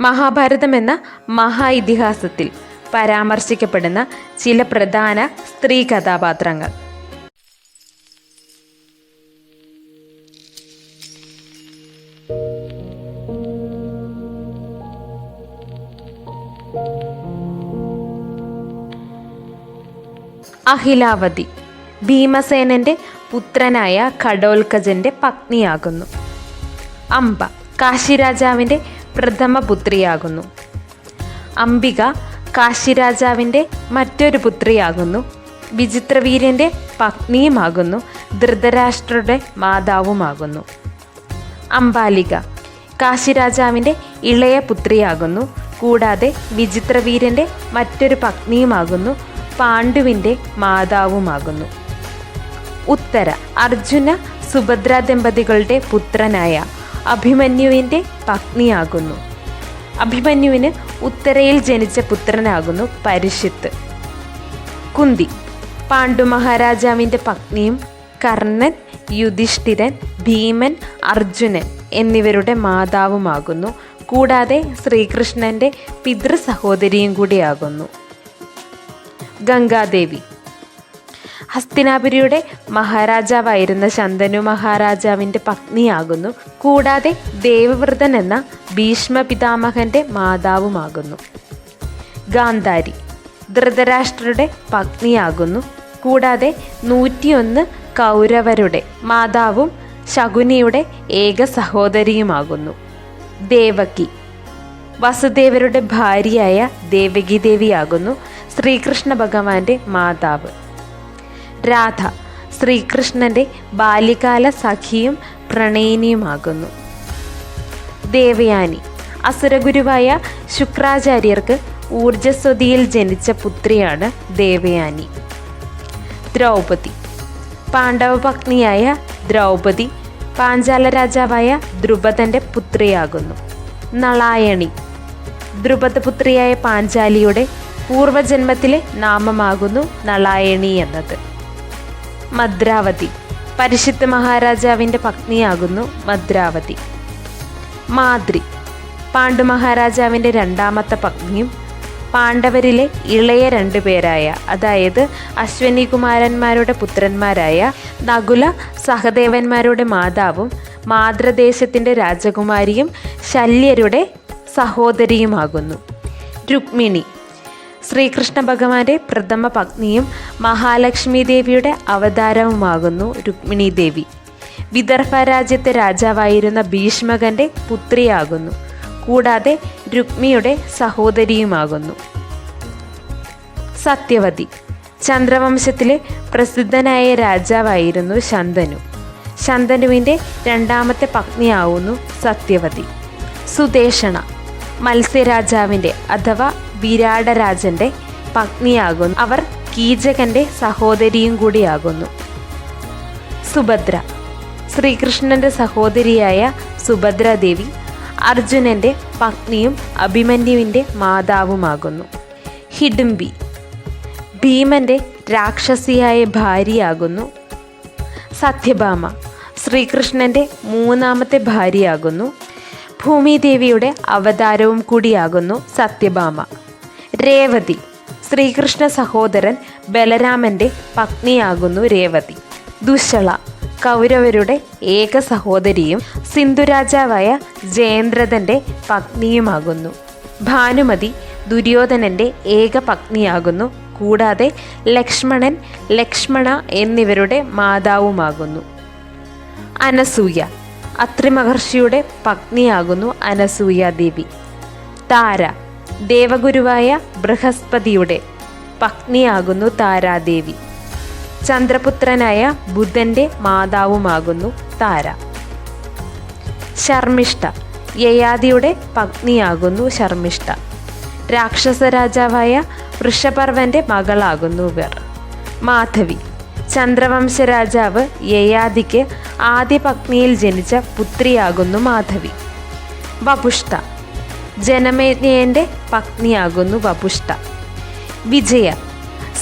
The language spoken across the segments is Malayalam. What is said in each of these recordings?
മഹാഭാരതം എന്ന മഹാ ഇതിഹാസത്തിൽ പരാമർശിക്കപ്പെടുന്ന ചില പ്രധാന സ്ത്രീ കഥാപാത്രങ്ങൾ. അഹിലാവതി ഭീമസേനന്റെ പുത്രനായ ഘടോൽക്കജന്റെ പത്നിയാകുന്നു. അംബ കാശിരാജാവിന്റെ പ്രഥമ പുത്രിയാകുന്നു അംബിക കാശിരാജാവിന്റെ മറ്റൊരു പുത്രിയാകുന്നു. വിചിത്രവീര്യന്റെ പത്നിയുമാകുന്നു. ധൃതരാഷ്ട്രയുടെ മാതാവുമാകുന്നു. അംബാലിക കാശിരാജാവിന്റെ ഇളയ പുത്രിയാകുന്നു. കൂടാതെ വിചിത്രവീരന്റെ മറ്റൊരു പത്നിയുമാകുന്നു. പാണ്ഡുവിന്റെ മാതാവുമാകുന്നു. ഉത്തര. അർജുന സുഭദ്ര ദമ്പതികളുടെ പുത്രനായ അഭിമന്യുവിന്റെ പത്നിയാകുന്നു. അഭിമന്യുവിന് ഉത്തരയിൽ ജനിച്ച പുത്രനാകുന്നു പരിഷിത്ത് കുന്തി. പാണ്ഡു മഹാരാജാവിന്റെ പത്നിയും കർണൻ യുധിഷ്ഠിരൻ ഭീമൻ അർജുനൻ എന്നിവരുടെ മാതാവുമാകുന്നു. കൂടാതെ ശ്രീകൃഷ്ണന്റെ പിതൃ സഹോദരിയും കൂടിയാകുന്നു. ഗംഗാദേവി. ഹസ്തിനാപുരിയുടെ മഹാരാജാവായിരുന്ന ശന്തനു മഹാരാജാവിന്റെ പത്നിയാകുന്നു. കൂടാതെ ദേവവ്രതൻ എന്ന ഭീഷ്മ പിതാമഹന്റെ മാതാവുമാകുന്നു. ഗാന്ധാരി ധൃതരാഷ്ട്രയുടെ പത്നിയാകുന്നു. കൂടാതെ നൂറ്റിയൊന്ന് കൗരവരുടെ മാതാവും ശകുനിയുടെ ഏക സഹോദരിയുമാകുന്നു. ദേവകി വസുദേവരുടെ ഭാര്യയായ ദേവകി ദേവിയാകുന്നു. ശ്രീകൃഷ്ണ ഭഗവാന്റെ മാതാവ്. രാധ ശ്രീകൃഷ്ണന്റെ ബാല്യകാല സഖിയും പ്രണയിനിയുമാകുന്നു. ദേവയാനി അസുരഗുരുവായ ശുക്രാചാര്യർക്ക് ഊർജസ്വതിയിൽ ജനിച്ച പുത്രിയാണ് ദേവയാനി. ദ്രൗപദി പാണ്ഡവപത്നിയായ ദ്രൗപദി പാഞ്ചാല രാജാവായ ദ്രുപദന്റെ പുത്രിയാകുന്നു. നളായണി ദ്രുപദപുത്രിയായ പാഞ്ചാലിയുടെ പൂർവജന്മത്തിലെ നാമമാകുന്നു നളായണി എന്നത്. മദ്രാവതി. പരിശുദ്ധ മഹാരാജാവിന്റെ പത്നിയാകുന്നു മദ്രാവതി. മാദ്രി. പാണ്ഡു മഹാരാജാവിന്റെ രണ്ടാമത്തെ പത്നിയും പാണ്ഡവരിലെ ഇളയ രണ്ടു പേരായ അതായത് അശ്വനി കുമാരന്മാരുടെ പുത്രന്മാരായ നകുല സഹദേവന്മാരുടെ മാതാവും മാതൃദേശത്തിന്റെ രാജകുമാരിയും ശല്യരുടെ സഹോദരിയുമാകുന്നു. രുക്മിണി. ശ്രീകൃഷ്ണ ഭഗവാന്റെ പ്രഥമ പത്നിയും മഹാലക്ഷ്മി ദേവിയുടെ അവതാരവുമാകുന്നു രുക്മിണി ദേവി. വിദർഭ രാജ്യത്തെ രാജാവായിരുന്ന ഭീഷ്മകന്റെ പുത്രിയാകുന്നു. കൂടാതെ രുക്മിയുടെ സഹോദരിയുമാകുന്നു. സത്യവതി. ചന്ദ്രവംശത്തിലെ പ്രസിദ്ധനായ രാജാവായിരുന്നു ശന്തനു. ശന്തനുവിന്റെ രണ്ടാമത്തെ പത്നിയാവുന്നു സത്യവതി. സുദേഷണ. മത്സ്യരാജാവിന്റെ അഥവാ വിരാടരാജന്റെ പത്നിയാകുന്നു. അവർ കീചകന്റെ സഹോദരിയും കൂടിയാകുന്നു. സുഭദ്ര. ശ്രീകൃഷ്ണന്റെ സഹോദരിയായ സുഭദ്രാദേവി അർജുനന്റെ പത്നിയും അഭിമന്യുവിന്റെ മാതാവുമാകുന്നു. ഹിഡുംബി. ഭീമന്റെ രാക്ഷസിയായ ഭാര്യയാകുന്നു. സത്യഭാമ. ശ്രീകൃഷ്ണന്റെ മൂന്നാമത്തെ ഭാര്യയാകുന്നു. ഭൂമിദേവിയുടെ അവതാരവും കൂടിയാകുന്നു സത്യഭാമ. രേവതി. ശ്രീകൃഷ്ണ സഹോദരൻ ബലരാമന്റെ പത്നിയാകുന്നു രേവതി. ദുശള കൗരവരുടെ ഏക സഹോദരിയും സിന്ധുരാജാവായ ജയേന്ദ്രതന്റെ പത്നിയുമാകുന്നു. ഭാനുമതി ദുര്യോധനന്റെ ഏക പത്നിയാകുന്നു. കൂടാതെ ലക്ഷ്മണൻ ലക്ഷ്മണ എന്നിവരുടെ മാതാവുമാകുന്നു. അനസൂയ അത്രിമഹർഷിയുടെ പത്നിയാകുന്നു അനസൂയ ദേവി താര ദേവഗുരുവായ ബൃഹസ്പതിയുടെ പത്നിയാകുന്നു താരാദേവി. ചന്ദ്രപുത്രനായ ബുധന്റെ മാതാവുമാകുന്നു താര. ശർമ്മിഷ്ഠ. യയാദിയുടെ പത്നിയാകുന്നു ശർമ്മിഷ്ഠ. രാക്ഷസ രാജാവായ വൃഷപർവന്റെ മകളാകുന്നു ഇവർ. മാധവി. ചന്ദ്രവംശ രാജാവ് യയാദിക്ക് ആദ്യ പത്നിയിൽ ജനിച്ച പുത്രിയാകുന്നു മാധവി. വപുഷ്ട ജനമേജ്ഞയന്റെ പത്നിയാകുന്നു വപുഷ്ട വിജയ.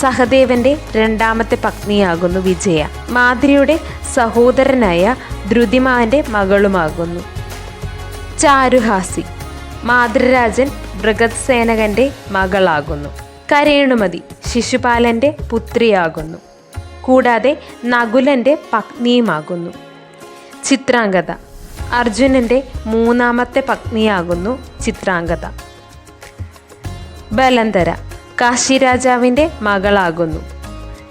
സഹദേവന്റെ രണ്ടാമത്തെ പത്നിയാകുന്നു വിജയ. മാതിരിയുടെ സഹോദരനായ ധ്രുതിമാന്റെ മകളുമാകുന്നു. ചാരുഹാസി. മാതൃരാജൻ ബൃഗത്സേനകന്റെ മകളാകുന്നു. കരേണുമതി. ശിശുപാലന്റെ പുത്രിയാകുന്നു. കൂടാതെ നകുലന്റെ പത്നിയുമാകുന്നു. ചിത്രാംഗത അർജുനന്റെ മൂന്നാമത്തെ പത്നിയാകുന്നു ചിത്രാംഗത ബലന്തര കാശിരാജാവിന്റെ മകളാകുന്നു.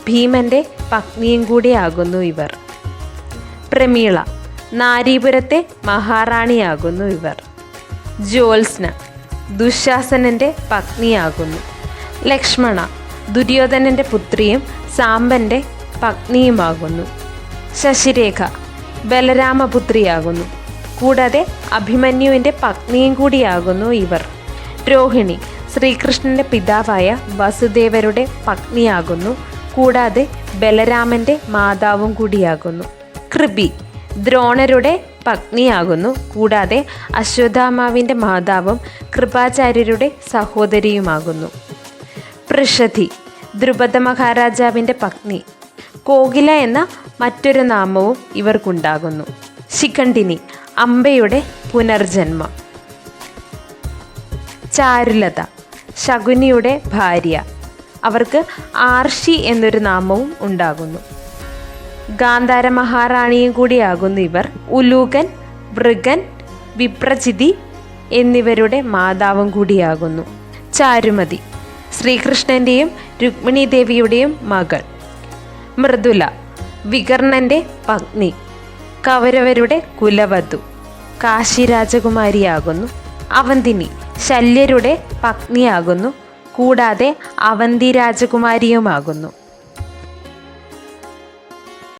ഭീമന്റെ പത്നിയും കൂടിയാകുന്നു ഇവർ. പ്രമീള നാരീപുരത്തെ മഹാറാണിയാകുന്നു ഇവർ. ജ്യോത്സ്ന ദുശാസനന്റെ പത്നിയാകുന്നു. ലക്ഷ്മണ ദുര്യോധനന്റെ പുത്രിയും സാമ്പന്റെ പത്നിയുമാകുന്നു. ശശിരേഖ ബലരാമപുത്രിയാകുന്നു. കൂടാതെ അഭിമന്യുവിന്റെ പത്നിയും കൂടിയാകുന്നു ഇവർ. രോഹിണി ശ്രീകൃഷ്ണന്റെ പിതാവായ വസുദേവരുടെ പത്നിയാകുന്നു. കൂടാതെ ബലരാമന്റെ മാതാവും കൂടിയാകുന്നു. കൃപി ദ്രോണരുടെ പത്നിയാകുന്നു. കൂടാതെ അശ്വത്ഥാമാവിന്റെ മാതാവും കൃപാചാര്യരുടെ സഹോദരിയുമാകുന്നു. പൃഷധി ദ്രുപദ മഹാരാജാവിന്റെ പത്നി കോകില എന്ന മറ്റൊരു നാമവും ഇവർക്കുണ്ടാകുന്നു. ശിഖണ്ഡിനി അംബയുടെ പുനർജന്മം. ചാരുലത ശകുനിയുടെ ഭാര്യ. അവർക്ക് ആർഷി എന്നൊരു നാമവും ഉണ്ടാകുന്നു. ഗാന്ധാര മഹാറാണിയും കൂടിയാകുന്നു ഇവർ. ഉലൂകൻ വൃഗൻ വിപ്രചിതി എന്നിവരുടെ മാതാവും കൂടിയാകുന്നു. ചാരുമതി ശ്രീകൃഷ്ണന്റെയും രുക്മിണി ദേവിയുടെയും മകൾ. മൃദുല വികർണന്റെ പത്നി. കൗരവരുടെ കുലവധു. കാശി രാജകുമാരിയാകുന്നു. അവന്തിനി ശല്യരുടെ പത്നിയാകുന്നു. കൂടാതെ അവന്തി രാജകുമാരിയുമാകുന്നു.